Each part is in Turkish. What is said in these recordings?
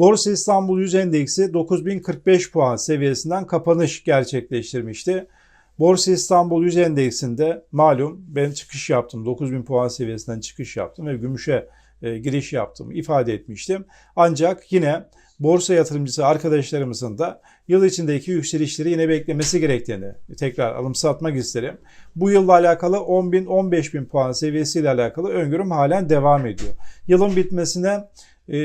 Borsa İstanbul 100 Endeksi 9045 puan seviyesinden kapanış gerçekleştirmişti. Borsa İstanbul 100 Endeksinde malum ben çıkış yaptım. 9000 puan seviyesinden çıkış yaptım ve gümüşe e, giriş yaptım ifade etmiştim. Ancak yine borsa yatırımcısı arkadaşlarımızın da yıl içindeki yükselişleri yine beklemesi gerektiğini tekrar alım satmak isterim. Bu yılla alakalı 10.000 15.000 puan seviyesiyle alakalı öngörüm halen devam ediyor. Yılın bitmesine e,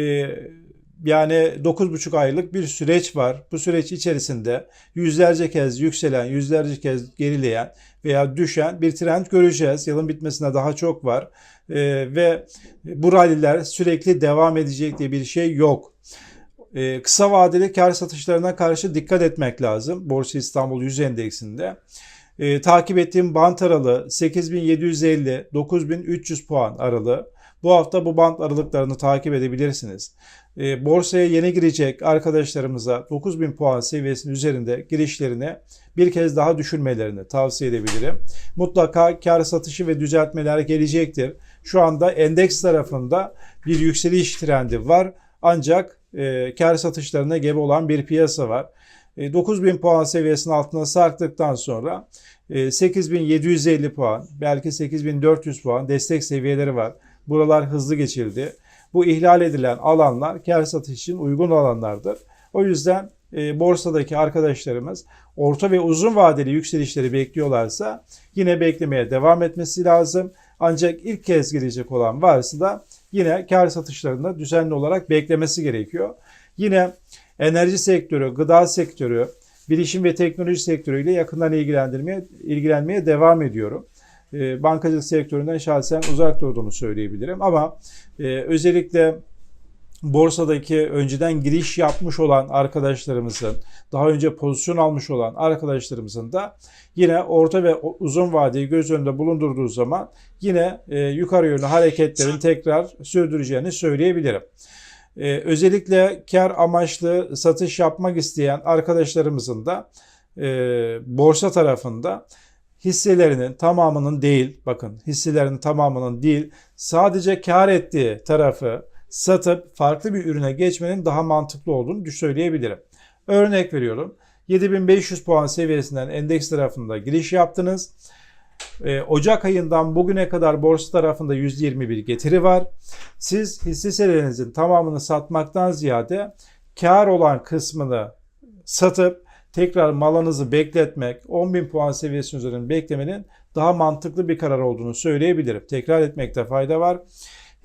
yani 9,5 aylık bir süreç var. Bu süreç içerisinde yüzlerce kez yükselen, yüzlerce kez gerileyen veya düşen bir trend göreceğiz. Yılın bitmesine daha çok var. Ee, ve bu ralliler sürekli devam edecek diye bir şey yok. Ee, kısa vadeli kar satışlarına karşı dikkat etmek lazım. Borsa İstanbul 100 endeksinde. Ee, takip ettiğim bant aralığı 8750-9300 puan aralığı. Bu hafta bu bant aralıklarını takip edebilirsiniz. E, borsaya yeni girecek arkadaşlarımıza 9000 puan seviyesinin üzerinde girişlerini bir kez daha düşünmelerini tavsiye edebilirim. Mutlaka kar satışı ve düzeltmeler gelecektir. Şu anda endeks tarafında bir yükseliş trendi var. Ancak e, kar satışlarına gebe olan bir piyasa var. E, 9000 puan seviyesinin altına sarktıktan sonra e, 8750 puan, belki 8400 puan destek seviyeleri var. Buralar hızlı geçildi. Bu ihlal edilen alanlar kar satış için uygun alanlardır. O yüzden e, borsadaki arkadaşlarımız orta ve uzun vadeli yükselişleri bekliyorlarsa yine beklemeye devam etmesi lazım. Ancak ilk kez girecek olan varsa da yine kar satışlarında düzenli olarak beklemesi gerekiyor. Yine enerji sektörü, gıda sektörü, bilişim ve teknoloji sektörüyle yakından ilgilendirmeye ilgilenmeye devam ediyorum. E, bankacılık sektöründen şahsen uzak durduğumu söyleyebilirim. Ama e, özellikle borsadaki önceden giriş yapmış olan arkadaşlarımızın, daha önce pozisyon almış olan arkadaşlarımızın da yine orta ve uzun vadeyi göz önünde bulundurduğu zaman yine e, yukarı yönlü hareketlerin tekrar sürdüreceğini söyleyebilirim. Ee, özellikle kar amaçlı satış yapmak isteyen arkadaşlarımızın da e, borsa tarafında hisselerinin tamamının değil, bakın hisselerinin tamamının değil, sadece kar ettiği tarafı satıp farklı bir ürüne geçmenin daha mantıklı olduğunu söyleyebilirim. Örnek veriyorum. 7500 puan seviyesinden endeks tarafında giriş yaptınız. Ee, Ocak ayından bugüne kadar borsa tarafında %21 getiri var. Siz hisse senedinizin tamamını satmaktan ziyade kar olan kısmını satıp tekrar malınızı bekletmek, 10.000 puan seviyesi üzerinde beklemenin daha mantıklı bir karar olduğunu söyleyebilirim. Tekrar etmekte fayda var.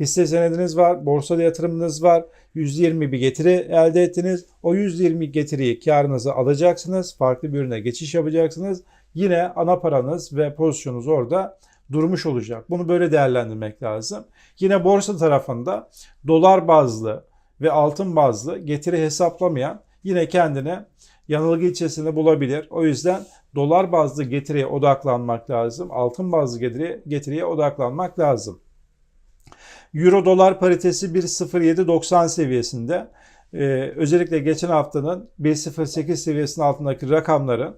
Hisse senediniz var, borsada yatırımınız var. %20 bir getiri elde ettiniz. O %20 getiriyi karınızı alacaksınız. Farklı bir ürüne geçiş yapacaksınız. Yine ana paranız ve pozisyonunuz orada durmuş olacak. Bunu böyle değerlendirmek lazım. Yine borsa tarafında dolar bazlı ve altın bazlı getiri hesaplamayan yine kendine yanılgı içerisinde bulabilir. O yüzden dolar bazlı getiriye odaklanmak lazım. Altın bazlı getiriye, getiriye odaklanmak lazım. Euro dolar paritesi 1.0790 seviyesinde. Ee, özellikle geçen haftanın 1.08 seviyesinin altındaki rakamların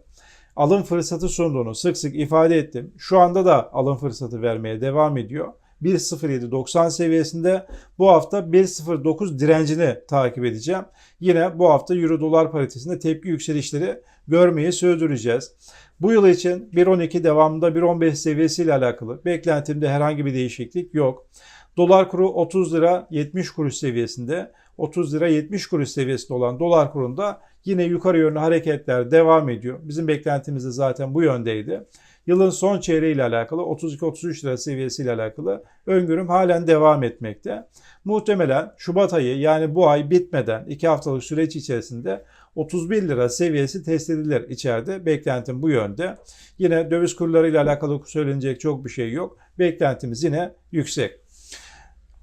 alım fırsatı sunduğunu sık sık ifade ettim. Şu anda da alım fırsatı vermeye devam ediyor. 1.07.90 seviyesinde bu hafta 1.09 direncini takip edeceğim. Yine bu hafta Euro dolar paritesinde tepki yükselişleri görmeyi sürdüreceğiz. Bu yıl için 1.12 devamında 1.15 seviyesiyle alakalı beklentimde herhangi bir değişiklik yok. Dolar kuru 30 lira 70 kuruş seviyesinde. 30 lira 70 kuruş seviyesinde olan dolar kurunda yine yukarı yönlü hareketler devam ediyor. Bizim beklentimiz de zaten bu yöndeydi. Yılın son çeyreği ile alakalı 32-33 lira seviyesiyle alakalı öngörüm halen devam etmekte. Muhtemelen Şubat ayı yani bu ay bitmeden 2 haftalık süreç içerisinde 31 lira seviyesi test edilir içeride. Beklentim bu yönde. Yine döviz kurları ile alakalı söylenecek çok bir şey yok. Beklentimiz yine yüksek.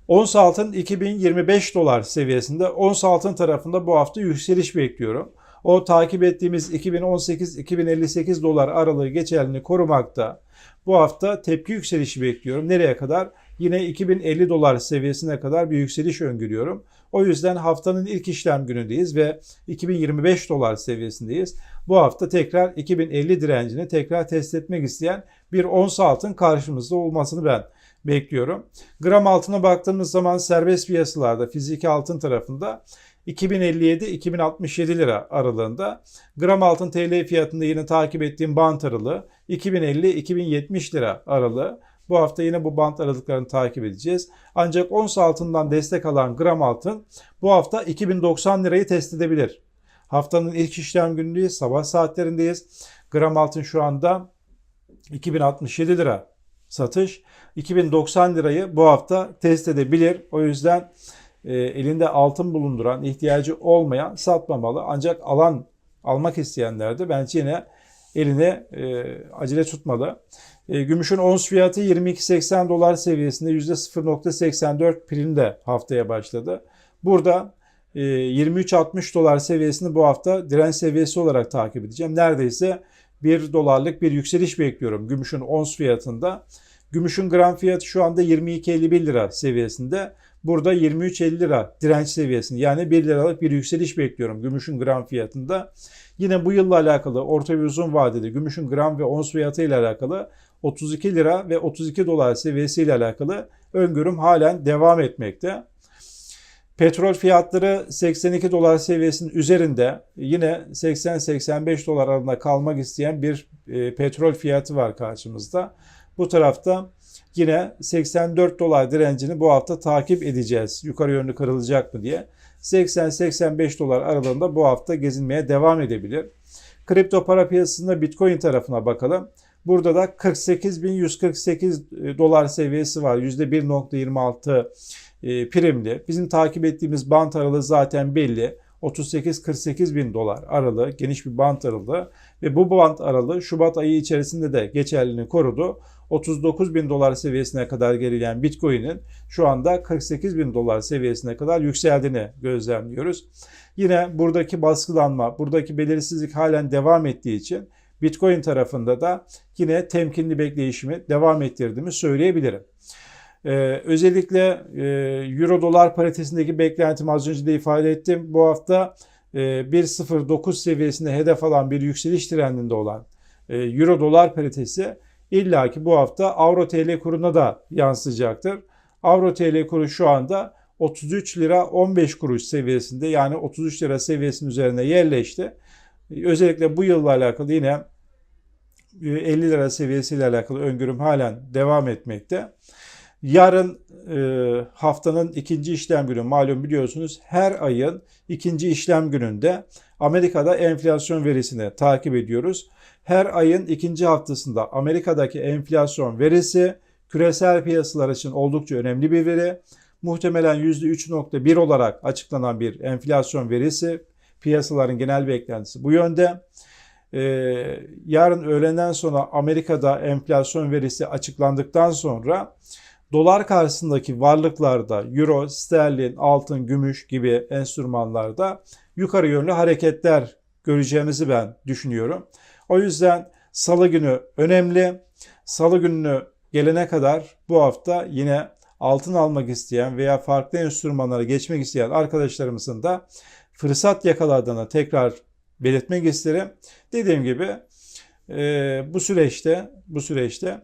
Ons altın 2025 dolar seviyesinde. Ons altın tarafında bu hafta yükseliş bekliyorum. O takip ettiğimiz 2018-2058 dolar aralığı geçerliliğini korumakta. Bu hafta tepki yükselişi bekliyorum. Nereye kadar? Yine 2050 dolar seviyesine kadar bir yükseliş öngörüyorum. O yüzden haftanın ilk işlem günündeyiz ve 2025 dolar seviyesindeyiz. Bu hafta tekrar 2050 direncini tekrar test etmek isteyen bir ons altın karşımızda olmasını ben bekliyorum. Gram altına baktığımız zaman serbest piyasalarda fiziki altın tarafında 2057-2067 lira aralığında. Gram altın TL fiyatında yine takip ettiğim bant aralığı 2050-2070 lira aralığı. Bu hafta yine bu bant aralıklarını takip edeceğiz. Ancak ons altından destek alan gram altın bu hafta 2090 lirayı test edebilir. Haftanın ilk işlem günündeyiz. Sabah saatlerindeyiz. Gram altın şu anda 2067 lira satış. 2090 lirayı bu hafta test edebilir. O yüzden e, elinde altın bulunduran, ihtiyacı olmayan satmamalı. Ancak alan almak isteyenler de bence yine eline e, acele tutmalı. E, gümüşün ons fiyatı 22.80 dolar seviyesinde %0.84 primle haftaya başladı. Burada e, 23.60 dolar seviyesini bu hafta direnç seviyesi olarak takip edeceğim. Neredeyse 1 dolarlık bir yükseliş bekliyorum gümüşün ons fiyatında. Gümüşün gram fiyatı şu anda 22.51 lira seviyesinde. Burada 23.50 lira direnç seviyesinde yani 1 liralık bir yükseliş bekliyorum gümüşün gram fiyatında. Yine bu yılla alakalı orta ve uzun vadede gümüşün gram ve ons fiyatı ile alakalı 32 lira ve 32 dolar seviyesiyle alakalı öngörüm halen devam etmekte. Petrol fiyatları 82 dolar seviyesinin üzerinde yine 80-85 dolar arasında kalmak isteyen bir e, petrol fiyatı var karşımızda. Bu tarafta yine 84 dolar direncini bu hafta takip edeceğiz. Yukarı yönlü kırılacak mı diye. 80-85 dolar aralığında bu hafta gezinmeye devam edebilir. Kripto para piyasasında Bitcoin tarafına bakalım. Burada da 48.148 dolar seviyesi var. %1.26 e, primli. Bizim takip ettiğimiz bant aralığı zaten belli. 38-48 bin dolar aralığı geniş bir bant aralığı ve bu bant aralığı Şubat ayı içerisinde de geçerliliğini korudu. 39 bin dolar seviyesine kadar gerileyen Bitcoin'in şu anda 48 bin dolar seviyesine kadar yükseldiğini gözlemliyoruz. Yine buradaki baskılanma, buradaki belirsizlik halen devam ettiği için Bitcoin tarafında da yine temkinli bekleyişimi devam ettirdiğimi söyleyebilirim. Ee, özellikle e, Euro dolar paritesindeki beklentimi az önce de ifade ettim. Bu hafta e, 1.09 seviyesinde hedef alan bir yükseliş trendinde olan e, Euro dolar paritesi illaki bu hafta Avro TL kuruna da yansıyacaktır. Avro TL kuru şu anda 33 lira 15 kuruş seviyesinde yani 33 lira seviyesinin üzerine yerleşti. Özellikle bu yılla alakalı yine 50 lira seviyesiyle alakalı öngörüm halen devam etmekte. Yarın e, haftanın ikinci işlem günü malum biliyorsunuz her ayın ikinci işlem gününde Amerika'da enflasyon verisini takip ediyoruz. Her ayın ikinci haftasında Amerika'daki enflasyon verisi küresel piyasalar için oldukça önemli bir veri. Muhtemelen %3.1 olarak açıklanan bir enflasyon verisi. Piyasaların genel beklentisi bu yönde. Ee, yarın öğlenden sonra Amerika'da enflasyon verisi açıklandıktan sonra dolar karşısındaki varlıklarda euro, sterlin, altın, gümüş gibi enstrümanlarda yukarı yönlü hareketler göreceğimizi ben düşünüyorum. O yüzden salı günü önemli. Salı gününü gelene kadar bu hafta yine altın almak isteyen veya farklı enstrümanlara geçmek isteyen arkadaşlarımızın da fırsat yakaladığını tekrar belirtmek isterim. Dediğim gibi e, bu süreçte bu süreçte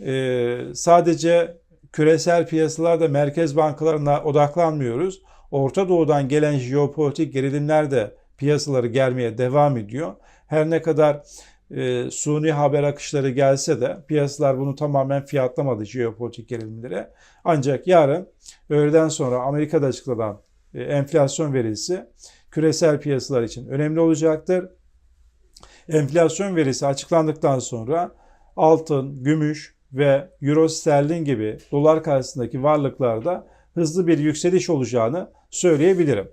e, sadece küresel piyasalarda merkez bankalarına odaklanmıyoruz. Orta Doğu'dan gelen jeopolitik gerilimler de piyasaları germeye devam ediyor. Her ne kadar e, suni haber akışları gelse de piyasalar bunu tamamen fiyatlamadı jeopolitik gerilimlere. Ancak yarın öğleden sonra Amerika'da açıklanan e, enflasyon verisi küresel piyasalar için önemli olacaktır. Enflasyon verisi açıklandıktan sonra altın, gümüş ve euro sterlin gibi dolar karşısındaki varlıklarda hızlı bir yükseliş olacağını söyleyebilirim.